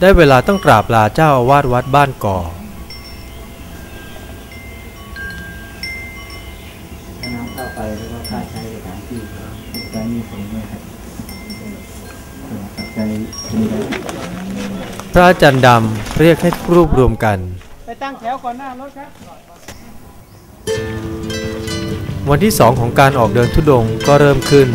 ได้เวลาต้องกราบลาเจ้าอาวาสวัดบ้านก่อถ้าน้ำเข้าไปแล้วก็ค่าใช้สถานที่ก็จะมีผลไหมครับปัจจัยมีอะไรพระอาจารย์ดำเรียกให้รวบรวมกัน ไปตั้งแถวก่อนหน้ารถครับ วันที่สองของการออกเดินทุดงค์ก็เริ่มขึ้น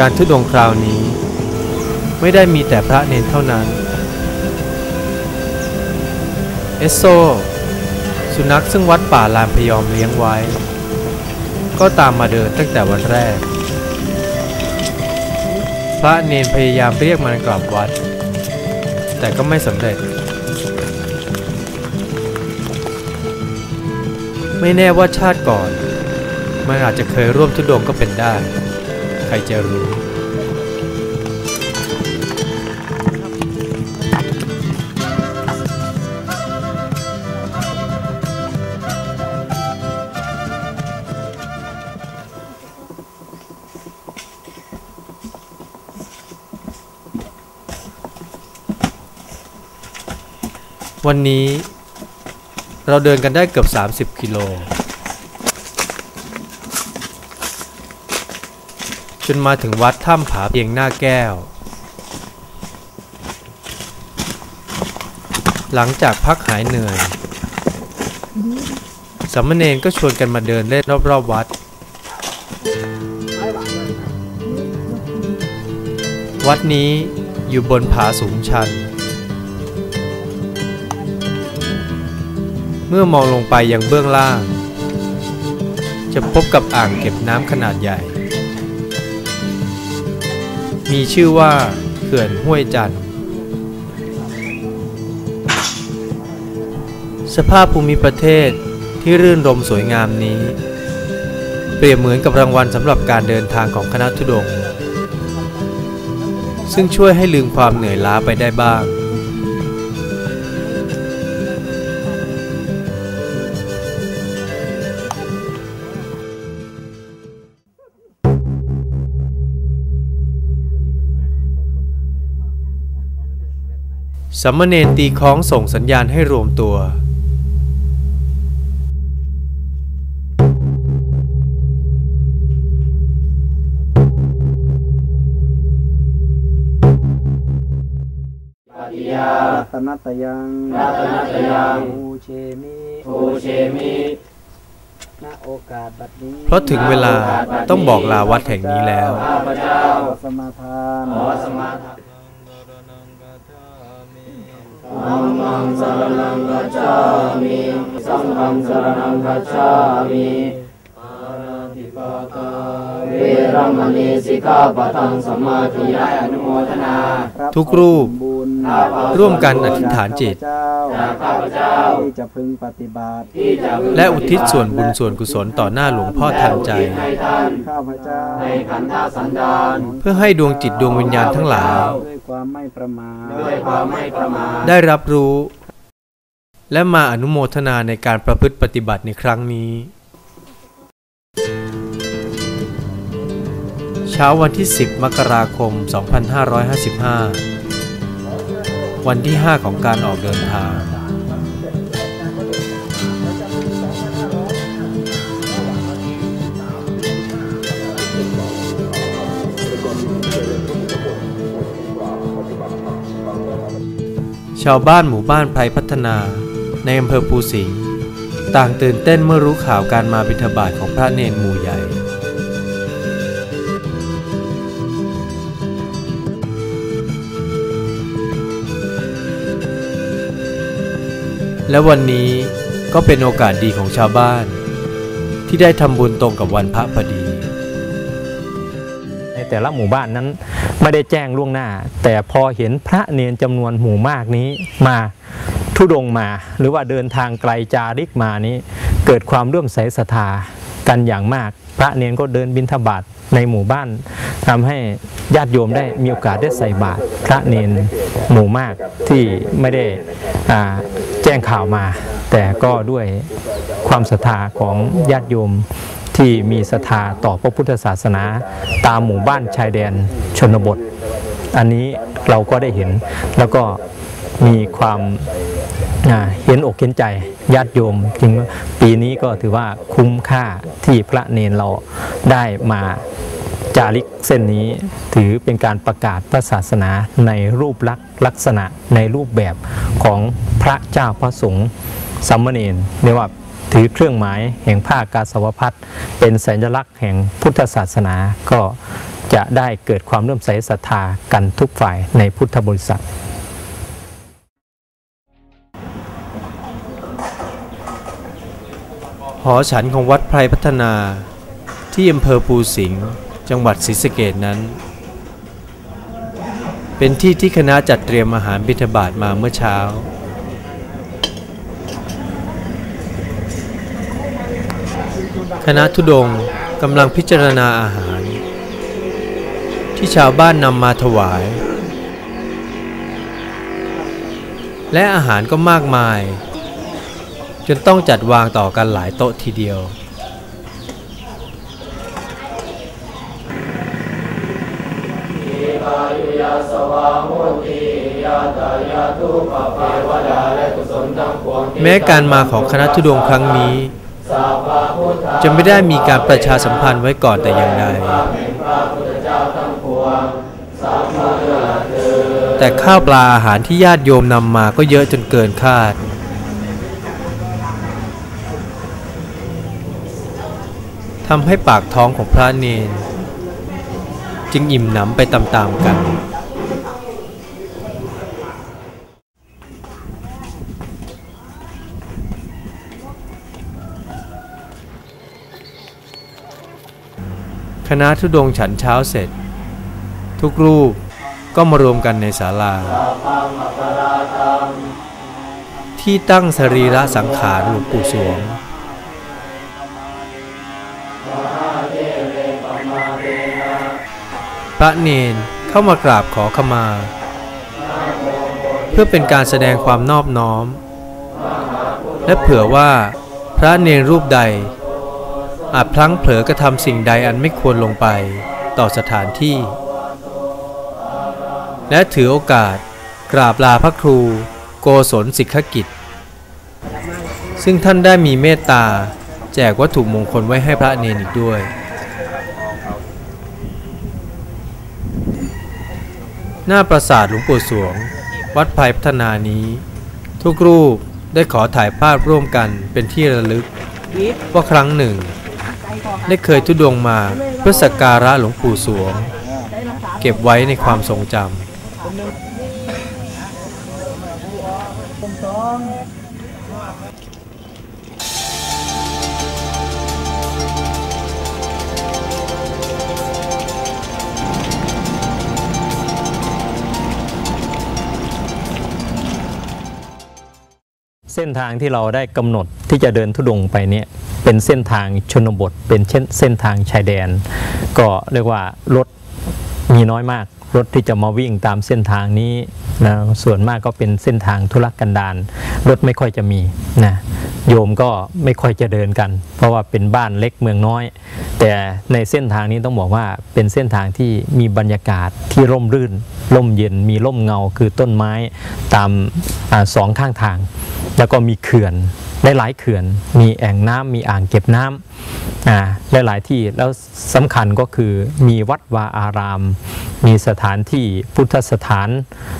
การทุดงคราวนี้ ไม่ได้มีแต่พระเนนเท่านั้น เอสโซ สุนัขซึ่งวัดป่าลานพยอมเลี้ยงไว้ ก็ตามมาเดินตั้งแต่วันแรก พระเนนพยายามเรียกมันกลับวัด แต่ก็ไม่สำเร็จ ไม่แน่ว่าชาติก่อน มันอาจจะเคยร่วมทุดงก็เป็นได้ รจะรู้วันนี้เราเดินกันได้เกือบ 30 กิโล จนมาถึงวัดถ้ำผาเพียงหน้าแก้ว หลังจากพักหายเหนื่อยสามเณรก็ชวนกันมาเดินเล่นรอบๆวัด วัดนี้อยู่บนผาสูงชัน เมื่อมองลงไปยังเบื้องล่าง จะพบกับอ่างเก็บน้ำขนาดใหญ่ มีชื่อว่าเขื่อนห้วยจันทร์ สภาพภูมิประเทศที่รื่นรมสวยงามนี้ เปรียบเหมือนกับรางวัลสำหรับการเดินทางของคณะทุดง ซึ่งช่วยให้ลืมความเหนื่อยล้าไปได้บ้าง สัมมเนรตีคล้องส่งสัญญาณให้รวมตัว รัตนัตยังรัตนัตยังภูเชมิภูเชมิณโอกาสบัดนี้เพราะถึงเวลาต้องบอกลาวัดแห่งนี้แล้วข้าพเจ้าขอสมาทานขอสมาทาน ธัมมังสรณังกัจฉามิสังฆังสรณังกัจฉามิอาราธิปาตาเวรมณีสิกขาปะทังสมาธิยาอนุโมทนาทุกรูปร่วมกันอธิษฐานจิตข้าพเจ้าที่จะพึงปฏิบัติ และอุทิศส่วนบุญส่วนกุศลต่อหน้าหลวงพ่อทันใจข้าพเจ้าในขันธสันดานเพื่อให้ดวงจิตดวงวิญญาณทั้งหลายด้วย ความไม่ประมาทด้วยความไม่ประมาทได้รับรู้ และมาอนุโมทนาในการประพฤติปฏิบัติในครั้งนี้ เช้าวันที่ 10 มกราคม 2555 วันที่ 5 ของการออกเดินทาง ชาวบ้านหมู่บ้านไพรพัฒนา ในอำเภอภูสิงห์ต่างตื่นเต้นเมื่อรู้ข่าวการมาบิณฑบาตของพระเนนหมู่ใหญ่ และวันนี้ก็เป็นโอกาสดีของชาวบ้าน ที่ได้ทำบุญตรงกับวันพระพอดี แต่ละหมู่บ้านนั้นไม่ได้แจ้งล่วงหน้า แต่พอเห็นพระเนนจำนวนหมู่มากนี้มาทุดงมา หรือว่าเดินทางไกลจาริกมานี้ เกิดความร่วมใสศรัทธากันอย่างมาก พระเนนก็เดินบิณฑบาตในหมู่บ้านทำให้ญาติโยมได้มีโอกาสได้ใส่บาตรพระเนนหมู่มากที่ไม่ได้แจ้งข่าวมา แต่ก็ด้วยความศรัทธาของญาติโยม ที่มีศรัทธาต่อพระพุทธศาสนา ตามหมู่บ้านชายแดนชนบท อันนี้เราก็ได้เห็นแล้วก็มีความเห็นอกเห็นใจญาติโยมจริงปีนี้ก็ถือว่าคุ้มค่าที่พระเนนเราได้มาจาริกเส้นนี้ถือเป็นการประกาศพระศาสนาในรูปลักษณ์ลักษณะในรูปแบบของพระเจ้าพระสงฆ์สัมมเนนเรียกว่า ถือเครื่องหมายแห่งผ้ากาสาวพัดเป็นสัญลักษณ์แห่งพุทธศาสนา ก็จะได้เกิดความเริ่อมใสศรัทธากันทุกฝ่ายในพุทธบริษัทหอฉันของวัดไพรพัฒนา ที่อำเภอภูสิงห์จังหวัดศรีสะเกดนั้น เป็นที่ที่คณะจัดเตรียมอาหารบิณฑบาตมาเมื่อเช้า คณะทุดงกำลังพิจารณาอาหาร ที่ชาวบ้านนำมาถวาย และอาหารก็มากมาย จนต้องจัดวางต่อกันหลายโต๊ะทีเดียว แม้การมาของคณะทุดงครั้งนี้ จะไม่ได้มีการประชาสัมพันธ์ไว้ก่อนแต่อย่างใดแต่ข้าวปลาอาหารที่ญาติโยมนำมาก็เยอะจนเกินคาด ทำให้ปากท้องของพระเนน จึงอิ่มหนำไปตามๆกัน ณะทุดงฉันเช้าเสร็จ ทุกรูปก็มารวมกันในศาลา ที่ตั้งสรีระสังขารหลวงปู่สวง พระเนนเข้ามากราบขอขมา เพื่อเป็นการแสดงความนอบน้อม และเผื่อว่าพระเนรรูปใด อาจพลั้งเผลอกระทำสิ่งใดอันไม่ควรลงไปต่อสถานที่ และถือโอกาสกราบลาพระครู โกศลสิกขกิจ ซึ่งท่านได้มีเมตตาแจกวัตถุมงคลไว้ให้พระเนนอีกด้วย หน้าปราสาทหลวงปู่สวง วัดภัยพัฒนานี้ ทุกรูปได้ขอถ่ายภาพร่วมกันเป็นที่ระลึกว่าครั้งหนึ่ง ได้เคยทุดงมาเพื่อสักการะหลวงปู่สวง เก็บไว้ในความทรงจำ เส้นทางที่เราได้กำหนดที่จะเดินทุดงค์ไปเนี่ยเป็นเส้นทางชนบท เป็นเช่นเส้นทางชายแดน ก็เรียกว่ารถ มีน้อยมากรถที่จะมาวิ่งตามเส้นทางนี้นะส่วนมากก็เป็นเส้นทางธุรกันดารรถไม่ค่อยจะมีนะโยมก็ไม่ค่อยจะเดินกัน เพราะว่าเป็นบ้านเล็กเมืองน้อย แต่ในเส้นทางนี้ต้องบอกว่าเป็นเส้นทางที่มีบรรยากาศที่ร่มรื่น ร่มเย็นมีร่มเงาคือต้นไม้ตามอสองข้างทาง แล้วก็มีเขื่อนได้หลายเขื่อน มีแอ่งน้ำมีอ่างเก็บน้ำอ่า หลายๆที่แล้วสำคัญก็คือมีวัดวาอาราม มีสถานที่พุทธสถาน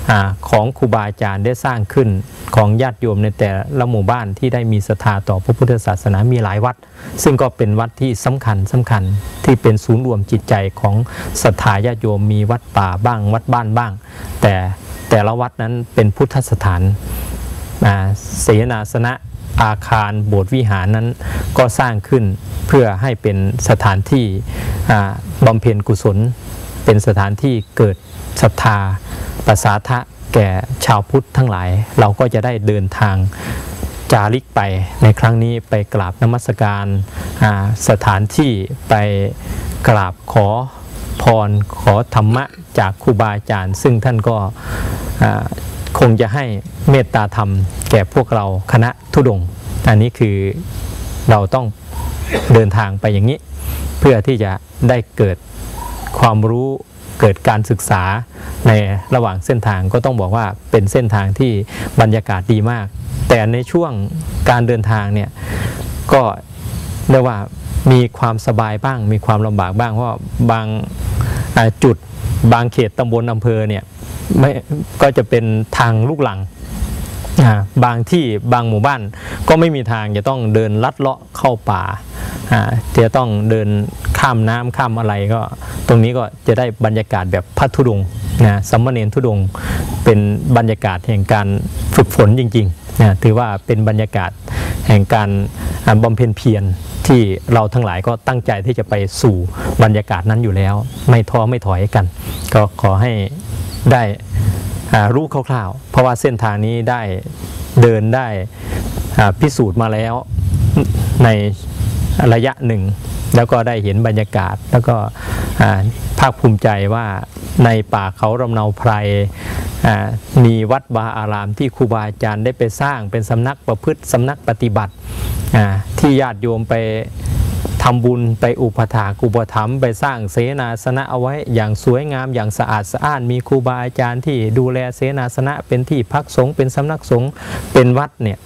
อของครูบาอาจารย์ได้สร้างขึ้นของญาติโยมในแต่ละหมู่บ้านที่ได้มีศรัทธาต่อพระพุทธศาสนามีหลายวัด ซึ่งก็เป็นวัดที่สำคัญสำคัญที่เป็นศูนย์รวมจิตใจของศรัทธาญาติโยมมีวัดป่าบ้าง วัดบ้านบ้าง แต่แต่ละวัดนั้นเป็นพุทธสถานเสนาสนะ อาคารโบสถ์วิหารนั้นก็สร้างขึ้นเพื่อให้เป็นสถานที่บำเพ็ญกุศล เป็นสถานที่เกิดศรัทธาประสาทะแก่ชาวพุทธทั้งหลาย เราก็จะได้เดินทางจาริกไปในครั้งนี้ไปกราบนมัสการสถานที่ไปกราบขอพรขอธรรมะจากครูบาอาจารย์ ซึ่งท่านก็ คงจะให้เมตตาธรรม แก่พวกเราคณะทุดง อันนี้คือเราต้องเดินทางไปอย่างนี้ เพื่อที่จะได้เกิดความรู้เกิดการศึกษาในระหว่างเส้นทางก็ต้องบอกว่าเป็นเส้นทางที่บรรยากาศดีมาก แต่ในช่วงการเดินทางเนี่ยก็เรียกว่ามีความสบายบ้าง มีความลำบากบ้างเพราะบางจุดบางเขตตำบลอำเภอเนี่ย ไม่ก็จะเป็นทางลูกหลังบางที่บางหมู่บ้านก็ไม่มีทางจะต้องเดินลัดเลาะเข้าป่าจะต้องเดินข้ามน้ำข้ามอะไรก็ ตรงนี้ก็จะได้บรรยากาศแบบพัทธุดงนะสัมมเนนทุดงเป็นบรรยากาศแห่งการฝึกฝนจริงๆนะถือว่าเป็นบรรยากาศแห่งการอ่าบำเพ็ญเพียรที่เราทั้งหลายก็ตั้งใจที่จะไปสู่บรรยากาศนั้นอยู่แล้ว ไม่ท้อไม่ถอยกัน ก็ขอให้ ได้รู้คร่าวๆ เพราะว่าเส้นทางนี้ได้เดินได้พิสูจน์มาแล้วในระยะหนึ่ง แล้วก็ได้เห็นบรรยากาศ แล้วก็ภาคภูมิใจว่าในป่าเขาลำเนาไพรมีวัดบาอารามที่ครูบาอาจารย์ได้ไปสร้างเป็นสำนักประพฤติสำนักปฏิบัติที่ญาติโยมไป ทำบุญไปอุปถากอุปถัมภ์ไปสร้างเสนาสนะเอาไว้อย่างสวยงามอย่างสะอาดสะอ้าน มีครูบาอาจารย์ที่ดูแลเสนาสนะเป็นที่พักสงฆ์เป็นสำนักสงฆ์เป็นวัดเนี่ย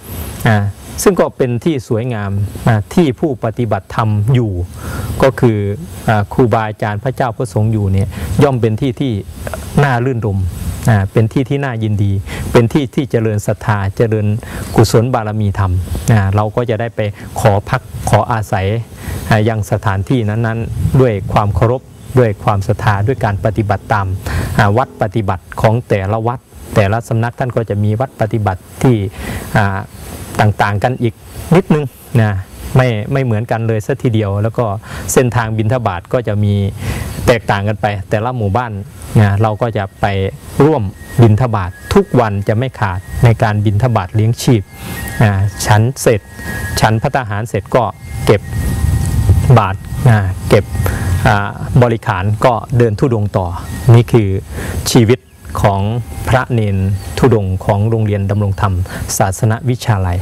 อ่าซึ่งก็เป็นที่สวยงามอ่าที่ผู้ปฏิบัติธรรมอยู่ ก็คืออครูบาอาจารย์พระเจ้าพระสงฆ์อยู่เนี่ยย่อมเป็นที่ที่น่ารื่นรมอ่าเป็นที่ที่น่ายินดี เป็นที่ที่เจริญศรัทธาเจริญกุศลบารมีธรรมอ่าเราก็จะได้ไปขอพักขออาศัยยังสถานที่นั้นๆ ด้วยความเคารพด้วยความศรัทธาด้วยการปฏิบัติตามวัดปฏิบัติของแต่ละวัด แต่ละสำนักท่านก็จะมีวัดปฏิบัติที่ต่างๆกันอีกนิดนึงนะ ไม่ไม่เหมือนกันเลยสัทีเดียว แล้วก็เส้นทางบินทบาทก็จะมีแตกต่างกันไป แต่ละหมู่บ้านนะเราก็จะไปร่วมบินทบาททุกวันจะไม่ขาดในการบินทบาทเลี้ยงชีพอ่าฉันเสร็จฉันพัตหารเสร็จก็เก็บบาทเก็บบริขารก็เดินทุดงค์ต่อ นี่คือชีวิตของพระเนนทุดงค์ของโรงเรียนดำรงธรรม ศาสนวิชาลัย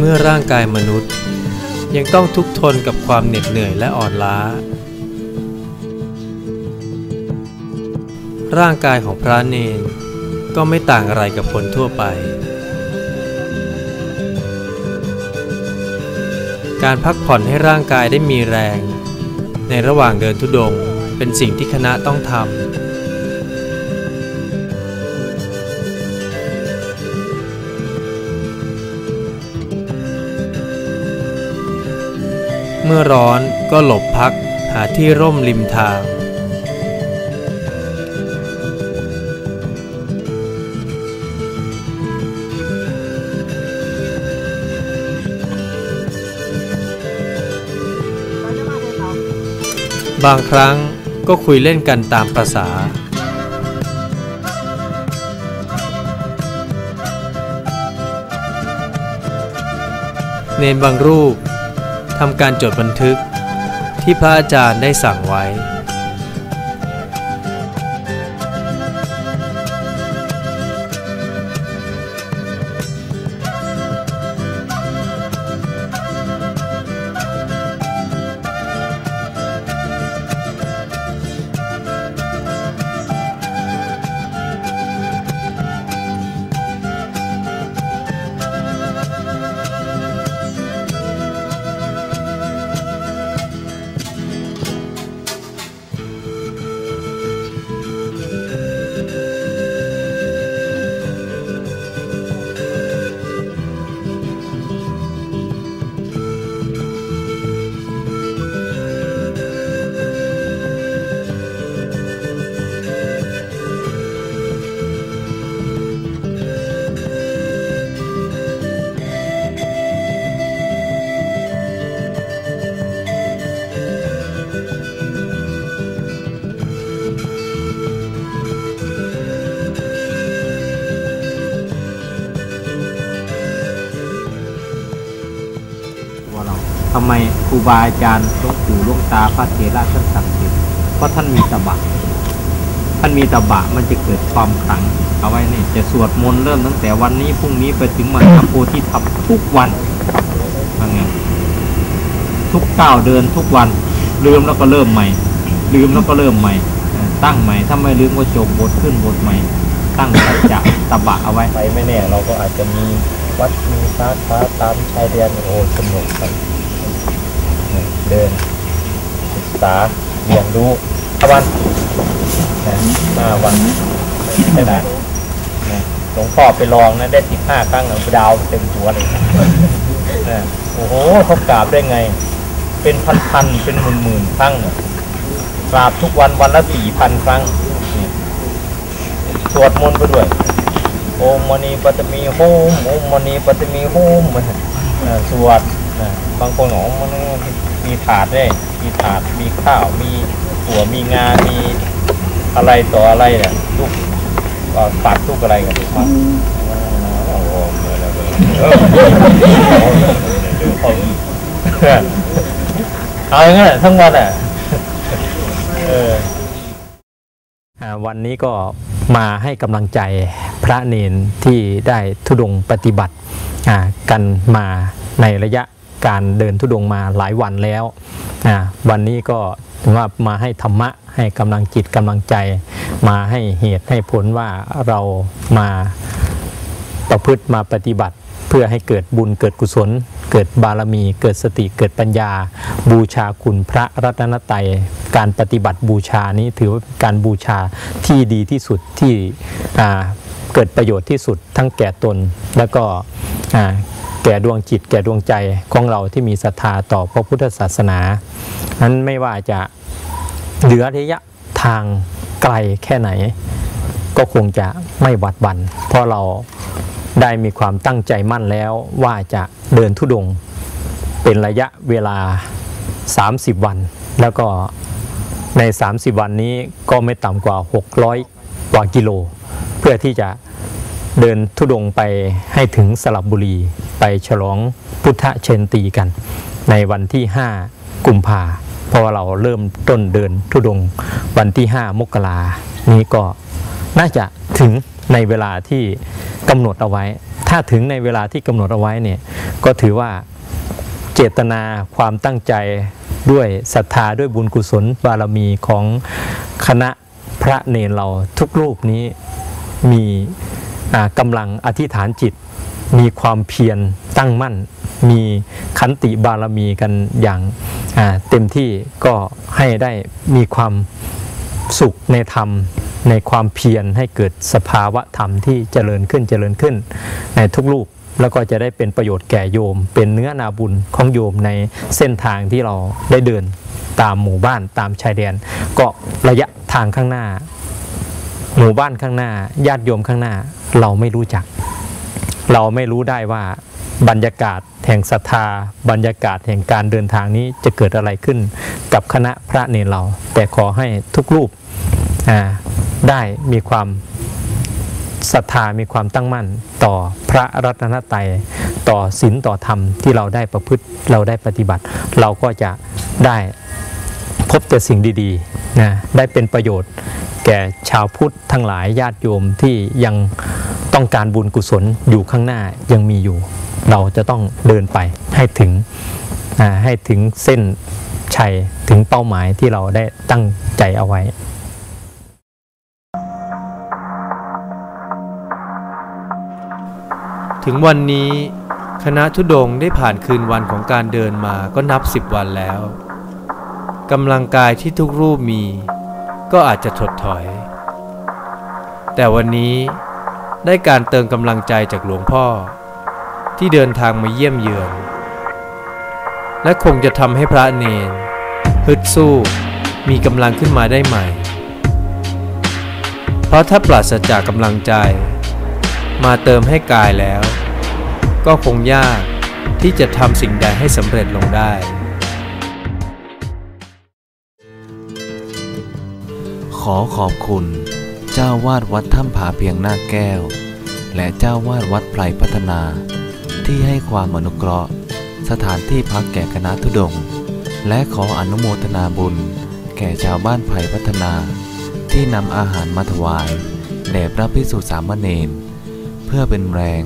เมื่อร่างกายมนุษย์ ยังต้องทุกทนกับความเหน็ดเหนื่อยและอ่อนล้า ร่างกายของพระเนนก็ไม่ต่างอะไรกับคนทั่วไป การพักผ่อนให้ร่างกายได้มีแรง ในระหว่างเดินทุดงเป็นสิ่งที่คณะต้องทำ เมื่อร้อนก็หลบพักหาที่ร่มริมทางบางครั้งก็คุยเล่นกันตามประษา เนนบางรูป ทำการจดบันทึกที่พระอาจารย์ได้สั่งไว้ เราทำไมครูบาอาจารย์หลวงปู่หลวงตาพระเถระท่านศักดิ์สิทธิ์เพราะท่านมีตบะท่านมีตบะมันจะเกิดความขลัง เอาไว้นี่จะสวดมนต์เริ่มตั้งแต่วันนี้พรุ่งนี้ไปถึงมันโพธิธรรมทุกวันว่าไงทุกก้าวเดินทุกวัน ลืมแล้วก็เริ่มใหม่ ลืมแล้วก็เริ่มใหม่ ตั้งใหม่ถ้าไม่ลืมก็จบบทขึ้นบทใหม่ ตั้งสัจจะตบะเอาไว้ไปไม่แน่ เราก็อาจจะมีวัดมีพระพระตามชายแดนโอ้สนุกครับเดินศึกษาเรียนรู้ห้าวันนะห้าวันใช่ไหมนะหลวงพ่อไปลองนะได้สิบห้าครั้งนะดาวเต็มตัวเลยนะโอ้โหเขากราบได้ไง เป็นพันๆเป็นหมื่นๆครั้งกราบทุกวันวันละสี่พันครั้งสวดมนต์ไปด้วยโอมมณีปัตตมีโฮมโอมมณีปัตตมีโฮมมันเอ่อสวดนะบางคนบอกว่ามัน มีถาดด้วยมีถาดมีข้าวมีหัวมีงา มีอะไรต่ออะไรเนี่ยลูกเอ่อปัดลูกอะไรกันดีครับโอ้โหเมือนอะไรเออเอาอย่างนั้นทั้งวันอะเออวันนี้ก็มาให้กำลังใจพระเนนที่ได้ทุดงปฏิบัติกันมาในระยะ การเดินทุดงมาหลายวันแล้ววันนี้ก็ถือว่ามาให้ธรรมะให้กำลังจิตกำลังใจ มาให้เหตุให้ผลว่าเรามาประพฤติมาปฏิบัติเพื่อให้เกิดบุญเกิดกุศล เกิดบารมี เกิดสติเกิดปัญญา บูชาคุณพระรัตนตรัยการปฏิบัติบูชานี้ถือว่าการบูชาที่ดีที่สุดที่เกิดประโยชน์ที่สุดทั้งแก่ตน แล้วก็ แก่ดวงจิตแก่ดวงใจของเราที่มีศรัทธาต่อพระพุทธศาสนา นั้นไม่ว่าจะเหลือระยะทางไกลแค่ไหน ก็คงจะไม่หวัดบันเพราะเราได้มีความตั้งใจมั่นแล้วว่าจะเดินทุดงค์เป็นระยะเวลา 30 วัน แล้วก็ใน 30 วันนี้ก็ไม่ต่ำกว่า 600 กว่ากิโล เพื่อที่จะเดินทุดงค์ไปให้ถึงสลับบุรี ไปฉลองพุทธเชนตีกัน ในวันที่ 5 กุมภาเพราะว่าเราเริ่มต้นเดินทุดงค์วันที่ 5 มกรานี้ก็น่าจะถึงในเวลาที่กำหนดเอาไว้ ถ้าถึงในเวลาที่กำหนดเอาไว้เนี่ยก็ถือว่าเจตนาความตั้งใจด้วยศรัทธาด้วยบุญกุศลบารมีของคณะพระเนรเราทุกรูปนี้มี กำลังอธิษฐานจิต มีความเพียรตั้งมั่น มีขันติบารมีกันอย่างเต็มที่ก็ให้ได้มีความสุขในธรรมในความเพียรให้เกิดสภาวะธรรมที่เจริญขึ้นเจริญขึ้น ในทุกรูปแล้วก็จะได้เป็นประโยชน์แก่โยม เป็นเนื้อนาบุญของโยมในเส้นทางที่เราได้เดินตามหมู่บ้านตามชายแดน ก็ระยะทางข้างหน้า หมู่บ้านข้างหน้าญาติโยมข้างหน้า เราไม่รู้จัก เราไม่รู้ได้ว่าบรรยากาศแห่งศรัทธา บรรยากาศแห่งการเดินทางนี้จะเกิดอะไรขึ้นกับคณะพระเนรเรา แต่ขอให้ทุกรูปได้มีความศรัทธามีความตั้งมั่นต่อพระรัตนตรัยต่อศีลต่อธรรมที่เราได้ประพฤติเราได้ปฏิบัติ เราก็จะได้พบแต่สิ่งดีๆนะได้เป็นประโยชน์ แก่ชาวพุทธทั้งหลายญาติโยมที่ยังต้องการบุญกุศลอยู่ข้างหน้ายังมีอยู่ เราจะต้องเดินไปให้ถึงให้ถึงเส้นชัยถึงเป้าหมายที่เราได้ตั้งใจเอาไว้ถึงวันนี้คณะทุดงได้ผ่านคืนวันของการเดินมาก็นับสิบวันแล้วกำลังกายที่ทุกรูปมี ก็อาจจะถดถอย แต่วันนี้ได้การเติมกำลังใจจากหลวงพ่อ ที่เดินทางมาเยี่ยมเยือน และคงจะทำให้พระเนนฮึดสู้มีกำลังขึ้นมาได้ใหม่ เพราะถ้าปราศจากกำลังใจ มาเติมให้กายแล้ว ก็คงยากที่จะทำสิ่งใดให้สำเร็จลงได้ อขอบคุณ เจ้าวาดวัดถ้ำผาเพียงหน้าแก้ว และเจ้าวาดวัดไพรพัฒนา ที่ให้ความอนุเคราะห์ สถานที่พักแก่คณะทุดง และขออนุโมทนาบุญ แก่ชาวบ้านไผ่พัฒนา ที่นำอาหารมาถวายแด่พระภิกษุสามเณรเพื่อเป็นแรง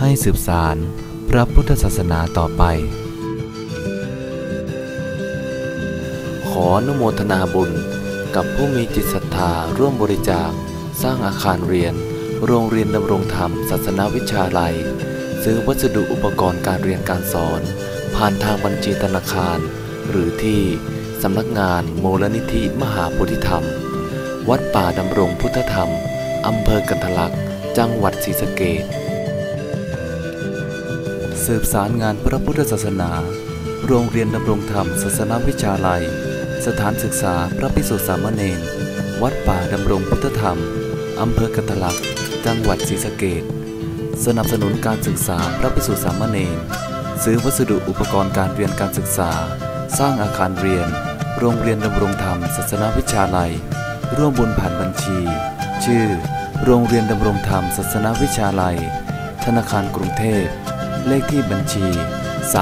ให้สืบสารพระพุทธศาสนาต่อไป ขออนุโมทนาบุญ กับผู้มีจิตศรัทธาร่วมบริจาค สร้างอาคารเรียน โรงเรียนดำรงธรรม ศาสนาวิชาลัย ซื้อวัสดุอุปกรณ์การเรียนการสอน ผ่านทางบัญชีธนาคาร หรือที่สำนักงานโมลนิธิมหาพธิธรรม วัดป่าดำรงพุทธธรรมอำเภอกันทะลักจังหวัดศรีสะเกษสืบสารงานพระพุทธศาสนา โรงเรียนดำรงธรรม ศาสนาวิชาลัย สถานศึกษาพระภิกษุสามเณร วัดป่าดำรงพุทธธรรม อำเภอกันทะลัก จังหวัดศรีสะเกษสนับสนุนการศึกษาพระภิกษุสามเณร ซื้อวัสดุอุปกรณ์การเรียนการศึกษา สร้างอาคารเรียน โรงเรียนดำรงธรรมศาสนาวิชาลัย ร่วมบุญผ่านบัญชี ชื่อ โรงเรียนดำรงธรรมศาสนาวิชาลัย ธนาคารกรุงเทพ เลขที่บัญชี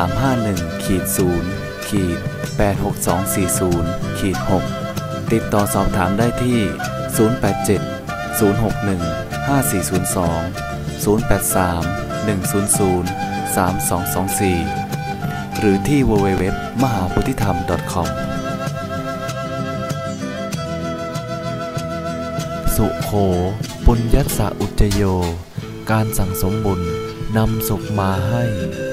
351ขีด0ขีด 86240ขีด6ติดต่อสอบถามได้ที่ 087 061 5402 083 100 3224 หรือที่ www มหาปุธิธรรม .com สุโข ปุญญัสสะอุจโย การสั่งสมบุญนำสุขมาให้